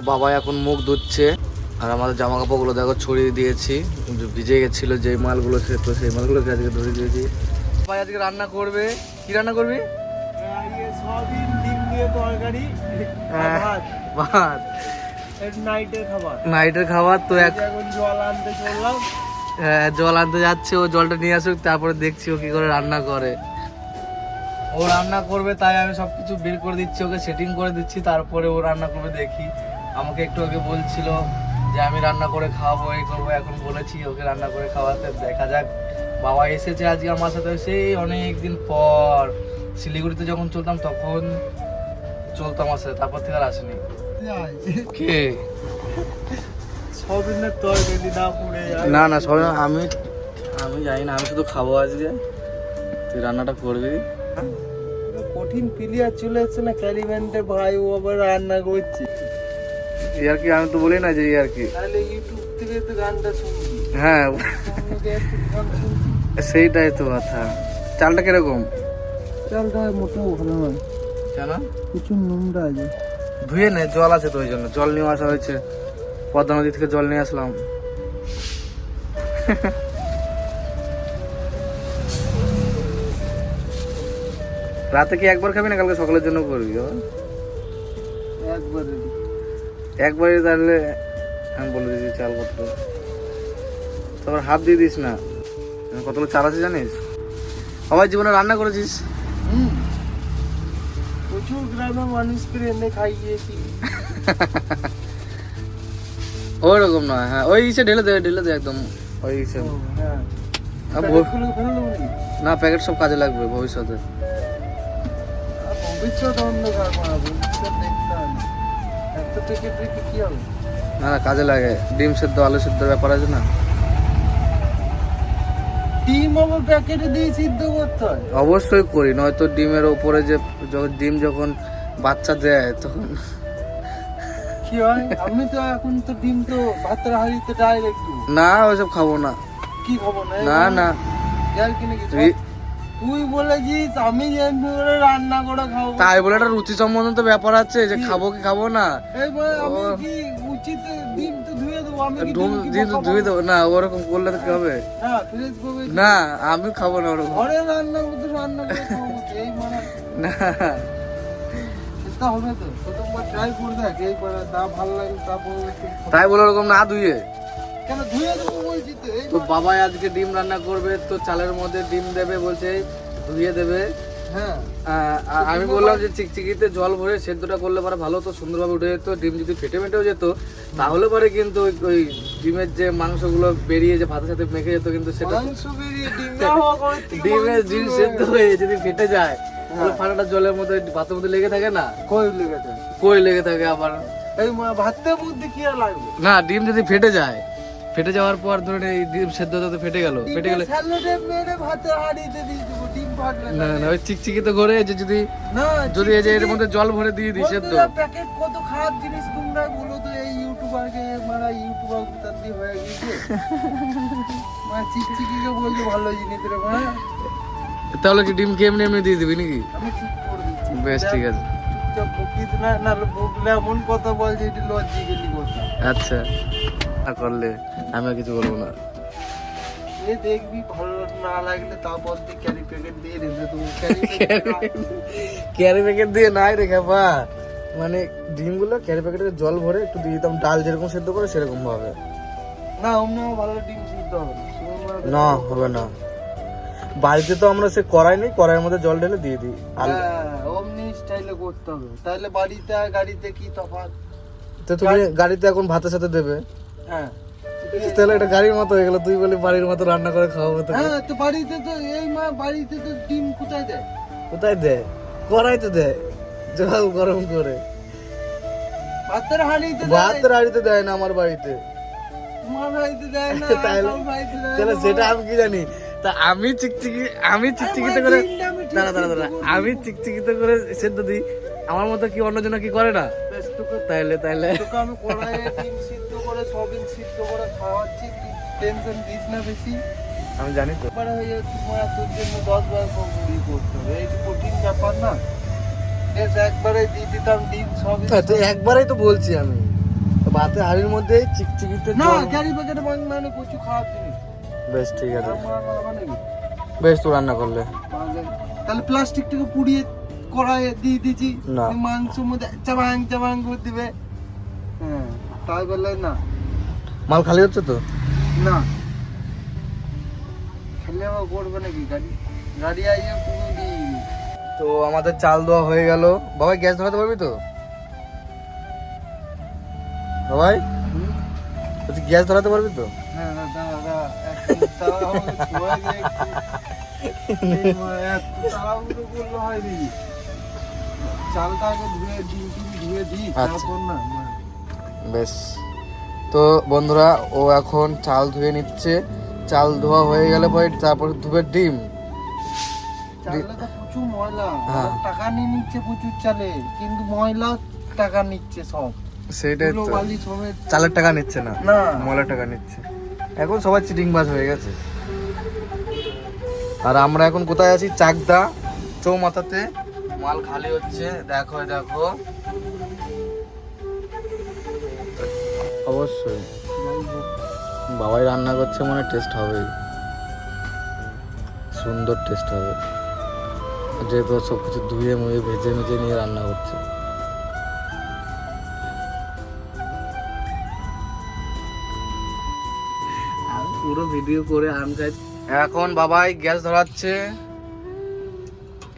তো বাবা এখন মুখ ধুচ্ছে। আর আমাদের জামা কাপড়গুলো দেখো ছড়িয়ে দিয়েছি। ভিজে গেছিল যে মালগুলো সে তো সেই মালগুলোকে আজকে ধরে দিয়েছি। ভাই আজকে রান্না করবে। কি রান্না করবি? হ্যাঁ। ভাত। নাইটের খাবার। নাইটের খাবার তো এখন জল আনতে চললাম। হ্যাঁ, জল আনতে যাচ্ছে ও জলটা নিয়ে আসুক তারপরে দেখছি ও কি করে রান্না করে। ও রান্না করবে তাই আমি সবকিছু বের করে দিচ্ছি ওকে সেটিং করে দিচ্ছি তারপরে ও রান্না করবে দেখি। আমাকে একটু আগে বলছিল যে আমি রান্না করে খাওয়াবো এই করব এখন বলেছি ওকে রান্না করে খাওয়াতে দেখা যাক। বাবা এসেছে আজকে আমার সাথে সেই অনেক দিন পর। শিলিগুড়িতে যখন চলতাম তখন চলতো আমার সাথে তারপর থেকে আর আসেনি। কে? সয়াবিনের তরকারি না পুড়ে না না সবাই আমি আমি জানি না আমি শুধু খাব আজকে। তুই রান্নাটা করবি? কঠিন প্লেয়ার চলে এসছে না ক্যারিমেন্টের ভাই ও আবার রান্না করছে। ইয়ার কি আমি তো বলি না যে ইয়ার কি হ্যাঁ। সেইটাই তো কথা। চালটা কীরকম? চালটা মোটেও ভালো নয়। কেন? প্রচুর নোংরা আছে। ধুয়ে নে জল আছে তো ওই জন্য। জল নিয়ে আসা হয়েছে। পদ্মা নদী থেকে জল নিয়ে আসলাম। রাতে কি একবার খাবি না কালকে সকালের জন্য করবি? ও? একবারে একবারই তাহলে আমি বলে দিচ্ছি চাল কত তারপর হাফ দিয়ে দিস না। কতগুলো চাল আছে জানিস? সবাই জীবনে রান্না করেছিস? প্রচুর গ্রামের মানুষকে এনে খাইয়েছি। ওই রকম নয় হ্যাঁ ওই ইসে ঢেলে দে ঢেলে দে একদম। ওই ইসে। হ্যাঁ। দেবো? না প্যাকেট সব কাজে লাগবে ভবিষ্যতে। ভবিষ্যৎ অন্ধকার ভবিষ্যৎ দেখতে হবে। না না কাজে লাগে। ডিম সেদ্ধ আলু সেদ্ধ ব্যাপার আছে না? ডিম আবার প্যাকেটে দিয়ে সিদ্ধ করতে হয়? অবশ্যই করি নয়তো ডিমের ওপরে যে যখন ডিম যখন বাচ্চা দেয় তখন কি হয়? আমি তো এখন তো ডিম তো ভাতের হাঁড়িতে ডাইরেক্ট না ওইসব খাব না। কি খবর না না না। যার কিনে কিছু তুই- বলেছিস আমি করে রান্না করে খাব। তাই বলে একটা রুচি সম্বন্ধ তো ব্যাপার আছে যে খাব কি খাব না। আমি কি উচিত ডিম তো ধুয়ে দেবো আমি ডিম তো ধুয়ে দেবো। না ওরকম করলে তো কি হবে? না আমি খাব না ওরকম। ঘরে রান্না করতে রান্না করে খাব এই মানে না। হবে তো প্রথমবার ট্রাই করে দেখ এইবার তা ভালো লাগে একটু- তাই বলে ওরকম না ধুয়ে। তো? বাবাই আজকে ডিম রান্না করবে তো চালের মধ্যে ডিম দেবে বলছে ধুয়ে দেবে। হ্যাঁ। আমি বললাম যে চিকচিকিতে জল ভরে সেদ্ধটা করলে পরে ভালো তো সুন্দরভাবে উঠে যেত ডিম যদি ফেটে মেটেও যেত তাহলে পরে কিন্তু ওই- ডিমের যে মাংসগুলো বেরিয়ে যে ভাতের সাথে মেখে যেত কিন্তু সেটা থেকে ডিমের ডিম সেদ্ধ হয়ে যদি ফেটে যায় হ্যাঁ। তাহলে ফাটাটা জলের মধ্যে ভাতের মধ্যে লেগে থাকে না? কই লেগেছে কই লেগে থাকে আবার? এই ভাতের মধ্যে কি আর লাগবে? না ডিম যদি ফেটে যায় ফেটে যাওয়ার পর ধরে এই ডিম সেদ্ধ তো ফেটে গেল ফেটে গেলে না। না ওই চিকচিকি তো করে যে যদি না যদি এই যে এর মধ্যে জল ভরে দিয়ে দিই সেদ্ধ। প্যাকেট কত খারাপ জিনিস তোমরা বলো তো এই ইউটিউবারকে মারা ইউটিউবার তান্তি হয়ে গেছে? মা চিকচিকিকে বলতে ভালো জিনিস রে মা তাহলে কি ডিম কেমনে এমনি দিয়ে দিবি নাকি? আমি ঠিক করে দিচ্ছি। বেশ ঠিক আছে। বকিস না নাহলে বকলে এমন কথা বল যে এটি লজ্জিকেলি কথা। আচ্ছা। না করলে আমি কিছু বলব না। এ দেখবি ভালো না লাগলে তারপর দিয়ে ক্যারি প্যাকেট দিয়ে রেখে দেবো ক্যারি প্যাকেট দিয়ে নাই রে খাপা। মানে ডিমগুলো ক্যারি প্যাকেটে জল ভরে একটু দিয়ে দিতাম ডাল যেরকম সেদ্ধ করে সেরকম ভাবে না ভালো ডিম সিদ্ধ হবে না। হবে না। বাড়িতে তো আমরা সে কড়াই নেই কড়াইয়ের মধ্যে জল ঢেলে দিয়ে দিই হ্যাঁ অমনি স্টাইলে করতে হবে। তাহলে বাড়িতে গাড়িতে কি তফাৎ? তো তুমি গাড়িতে এখন ভাতের সাথে দেবে? হ্যাঁ। তাহলে এটা গাড়ির মতো হয়ে গেল তুই বলি বাড়ির মতো রান্না করে খাওয়াবো তো হ্যাঁ তো বাড়িতে তো এই মা বাড়িতে তো ডিম কোথায় দেয়? কোথায় দেয়? কড়াইতে দেয় জল গরম করে। ভাতের হাঁড়িতে দেয়। ভাতের না আমার বাড়িতে। মার হাঁড়িতে দেয় না আমার বাড়িতে তাহলে সেটা আমি কি জানি? তা আমি চিকচিকি আমি চিকচিকিতে করে দাঁড়া দাঁড়া দাঁড়া। আমি চিকচিকিতে করে সেদ্ধ দিই। আমার মতো কি অন্যজন কি করে না? তাইলে তাইলে আমি কড়াইয়ে ডিম সিদ্ধ করে সবিন সিদ্ধ করে খাওয়াচ্ছি টেনশন দিস না বেশি। আমি জানি তো। একবারে হয়ে যাচ্ছে তোমার তোর জন্য দশ বার কমপ্লি করতে হবে। এই কঠিন ব্যাপার না বেশ একবারে দিয়ে দিতাম ডিম সবই হ্যাঁ, তো একবারেই তো বলছি আমি। হাড়ির মধ্যে চিকচিকিতে না ক্যারি প্যাকেটে মানে জিনিস বেশ ঠিক আছে? বেশ তো রান্না করলে। তাহলে প্লাস্টিকটাকে পুড়িয়ে কড়াইয়ে দিয়ে দিয়েছি। মাংসের মধ্যে চাবাং চাবাং করে দিবে। হ্যাঁ। তাই বললে না। মাল খালি হচ্ছে তো? না। খেলে আবার করবে নাকি গাড়ি? গাড়ি আইয়ে পুরো তো আমাদের চাল দেওয়া হয়ে গেল। বাবাই গ্যাস ধরাতে পারবি তো? বাবাই? বলছি গ্যাস ধরাতে পারবি তো? হ্যাঁ হ্যাঁ চালটা আগে ধুয়ে দিই ধুয়ে দিই আচ্ছা। তারপর না। বেশ। তো বন্ধুরা ও এখন চাল ধুয়ে নিচ্ছে। চাল ধোয়া হয়ে গেলে পরে তারপর ধুবে ডিম। প্রচুর ময়লা। হ্যাঁ। টাকা নিয়ে নিচ্ছে প্রচুর চালে কিন্তু ময়লা টাকা নিচ্ছে সব। সেটাই তো। চালের টাকা নিচ্ছে না? না। ময়লা টাকা নিচ্ছে। এখন সবাই চিটিং বাজ হয়ে গেছে। আর আমরা এখন কোথায় আছি? চাকদা চৌমাথাতে। মাল খালি হচ্ছে। দেখো দেখো। অবশ্যই। বাবাই রান্না করছে মানে টেস্ট হবেই সুন্দর টেস্ট হবে। যেহেতু সব কিছু ধুয়ে মুয়ে ভেজে মেজে নিয়ে রান্না করছে। পুরো ভিডিও করে আম এখন বাবাই গ্যাস ধরাচ্ছে।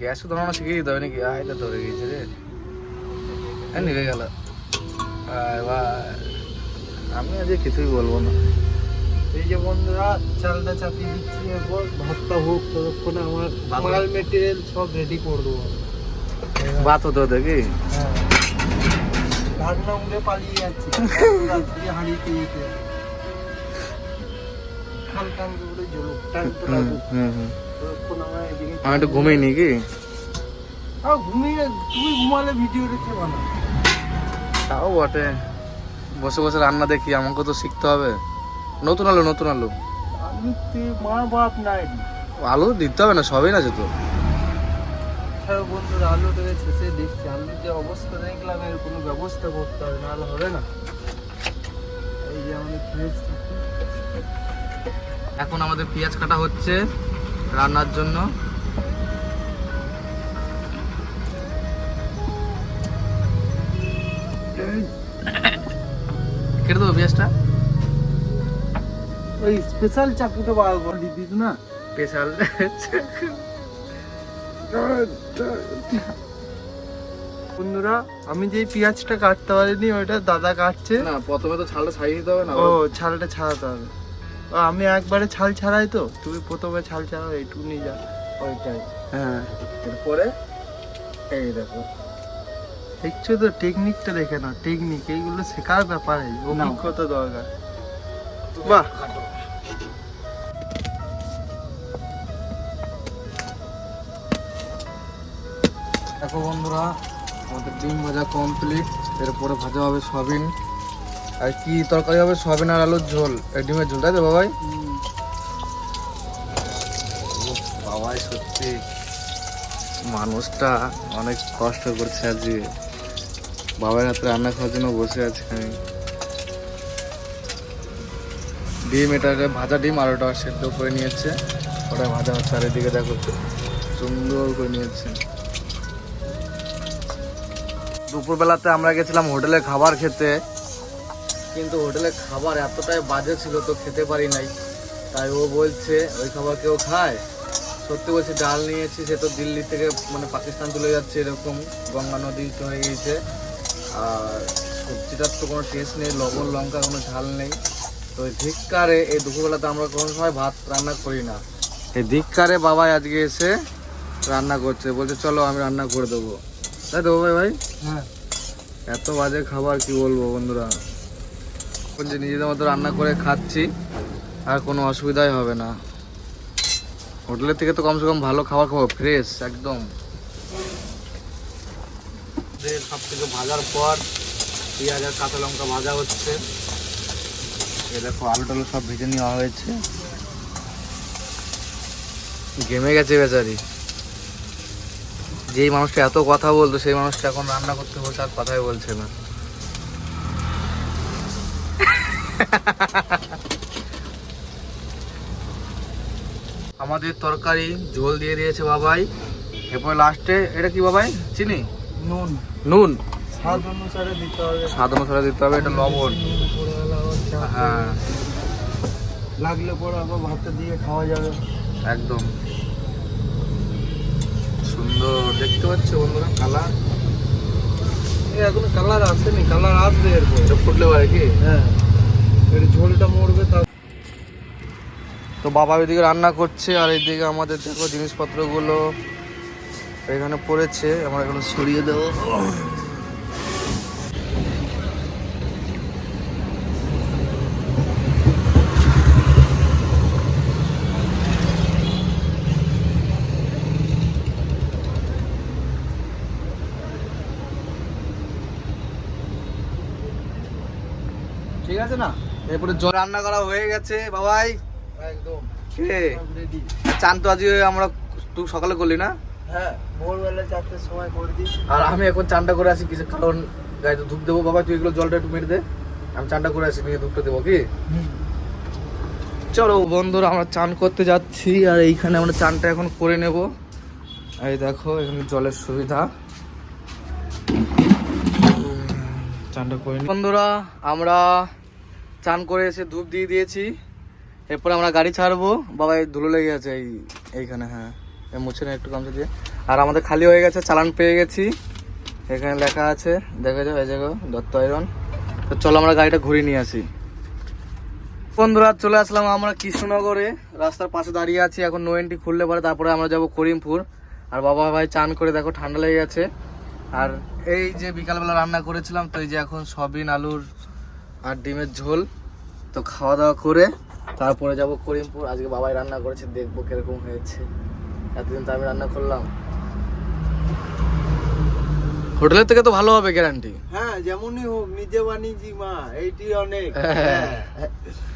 গ্যাস ধরানো শিখিয়ে দিতে হবে নাকি? আইটা ধরে গিয়েছে রে। নিভে গেল। এবার আমি আজকে কিছুই বলব না। এই যে বন্ধুরা চালটা চাপিয়ে দিচ্ছি এরপর ভাতটা হোক ততক্ষণে আমার মাল মেটেরিয়াল সব রেডি করে দেবো। বাত হতে হতে কি? হ্যাঁ। ঢাকনা উড়ে পালিয়ে যাচ্ছে। হাঁড়িতে যেতে আমি একটু ঘুমিয়ে নি কি? ঘুমিয়ে তুমি ঘুমালে ভিডিও রেখে তাও বটে। বসে বসে রান্না দেখি আমাকে তো শিখতে হবে। নতুন আলু নতুন আলু। আলু দিতে হবে না সবই না তো। ছাড়ো বন্ধুরা আলুটাকে শেষে দেখছি। আলুর যে অবস্থা দেখলাম এর কোনো ব্যবস্থা করতে হবে নাহলে হবে না। এই যে আমাদের এখন আমাদের পেঁয়াজ কাটা হচ্ছে রান্নার জন্য। কেটে দেবো পেঁয়াজটা? ওই স্পেশাল চাকুটা বার করে দিতিস না? স্পেশাল। বন্ধুরা আমি যে পেঁয়াজটা কাটতে পারিনি ওইটা দাদা কাটছে। না প্রথমে তো ছালটা ছাড়িয়ে দিতে হবে না ও ছালটা ছাড়াতে হবে। আমি একবারে ছাল ছাড়াই তো তুমি প্রথমে ছাল ছাড়াও এইটুকু নিয়ে যা ওইটাই। হ্যাঁ এরপরে এই দেখো। দেখছ তো টেকনিকটা দেখে না টেকনিক এইগুলো শেখার ব্যাপার। অভিজ্ঞতা দরকার। বাহ! দেখো বন্ধুরা আমাদের ডিম ভাজা কমপ্লিট এরপরে ভাজা হবে সয়াবিন। আর কি তরকারি হবে? সয়াবিন আর আলুর ঝোল। এই ডিমের ঝোল তাই তো বাবাই? বাবাই সত্যি। মানুষটা অনেক কষ্ট করছে আজকে। বাবার হাতে রান্না খাওয়ার জন্য বসে আছে আমি। ডিম এটাকে ভাজা ডিম, আর ওটা সেদ্ধ করে নিয়েছে। ওটা ভাজা হচ্ছে আর এদিকে দেখো, সুন্দর করে নিয়েছে। দুপুরবেলাতে আমরা গেছিলাম হোটেলে খাবার খেতে। কিন্তু হোটেলে খাবার এতটাই বাজে ছিল তো খেতে পারি নাই। তাই ও বলছে, ওই খাবার কেউ খায়? সত্যি বলছে, ডাল নিয়েছি, সে তো দিল্লি থেকে মানে পাকিস্তান চলে যাচ্ছে এরকম। গঙ্গা নদী হয়ে গিয়েছে। আর সবজিটার তো কোনো টেস্ট নেই লবণ লঙ্কা কোনো ঝাল নেই। তো এই ধিক্কারে এই দুপুরবেলাতে আমরা কোনো সময় ভাত রান্না করি না। এই ধিক্কারে বাবাই আজকে এসে রান্না করছে বলছে চলো আমি রান্না করে দেবো। তাই তো ভাই ভাই? হ্যাঁ। এত বাজে খাবার কি বলব বন্ধুরা? বলছি নিজেদের মতো রান্না করে খাচ্ছি আর কোনো অসুবিধাই হবে না। হোটেলের থেকে তো কমসে কম ভালো খাবার খাব ফ্রেশ একদম। সব থেকে ভাজার পর পেঁয়াজ আর কাঁচা লঙ্কা ভাজা হচ্ছে। এ দেখো আলু টালু সব ভেজে নেওয়া হয়েছে। ঘেমে গেছে বেচারি। যেই মানুষটা এত কথা বলতো, সেই মানুষটা এখন রান্না করতে বসে আর কথাই বলছে না। আমাদের তরকারি ঝোল দিয়ে দিয়েছে বাবাই। এরপর লাস্টে এটা কি বাবাই? চিনি? নুন। নুন? স্বাদ অনুসারে দিতে হবে। স্বাদ অনুসারে দিতে হবে এটা লবণ। হ্যাঁ। লাগলে পরে আবার ভাতে দিয়ে খাওয়া যাবে। একদম। সুন্দর। দেখতে পাচ্ছ বন্ধুরা কালার? এখন কালার আসেনি কালার আসবে এরপর। এটা ফুটলে পারে কি? হ্যাঁ। এর ঝোলটা মরবে তা তো বাবা ওইদিকে রান্না করছে আর এইদিকে আমাদের দেখো জিনিসপত্রগুলো। এখানে পড়েছে আমরা এগুলো সরিয়ে দেবো ঠিক আছে না? এরপরে জল রান্না করা হয়ে গেছে বাবাই। একদম। চান তো আজকে আমরা তুই সকালে করলি না? হ্যাঁ ভোরবেলা চারটের সময় করে দিই। আর আমি এখন চানটা করে আসি কিছু কারণ গাড়িতে ধূপ দেবো বাবা তুই এগুলো জলটা একটু মেরে দে। আমি চানটা করে আসি নিয়ে ধূপটা দেবো কি? চলো বন্ধুরা আমরা চান করতে যাচ্ছি আর এইখানে আমরা চানটা এখন করে নেব। এই দেখো এখানে জলের সুবিধা। চানটা করে বন্ধুরা আমরা চান করে এসে ধূপ দিয়ে দিয়েছি। এরপরে আমরা গাড়ি ছাড়বো। বাবা ধুলো লেগে আছে এই এইখানে হ্যাঁ। মুছে না একটু গামছা দিয়ে। আর আমাদের খালি হয়ে গেছে, চালান পেয়ে গেছি। এখানে লেখা আছে, দেখা যাও, এই জায়গা দত্ত আয়রন। তো চলো আমরা গাড়িটা ঘুরিয়ে নিয়ে আসি। বন্ধুরা, চলে আসলাম আমরা কৃষ্ণনগরে। রাস্তার পাশে দাঁড়িয়ে আছি, এখন নো এন্ট্রি খুললে পরে তারপরে আমরা যাব করিমপুর। আর বাবা ভাই চান করে দেখো, ঠান্ডা লেগে গেছে। আর এই যে বিকালবেলা রান্না করেছিলাম, তো এই যে এখন সবিন আলুর আর ডিমের ঝোল। তো খাওয়া দাওয়া করে তারপরে যাব করিমপুর। আজকে বাবাই রান্না করেছে, দেখব কীরকম হয়েছে। এতদিন তো আমি রান্না করলাম। হোটেলের থেকে তো ভালো হবে গ্যারান্টি হ্যাঁ যেমনই হোক নিজে বানিয়েছি মা এইটি অনেক।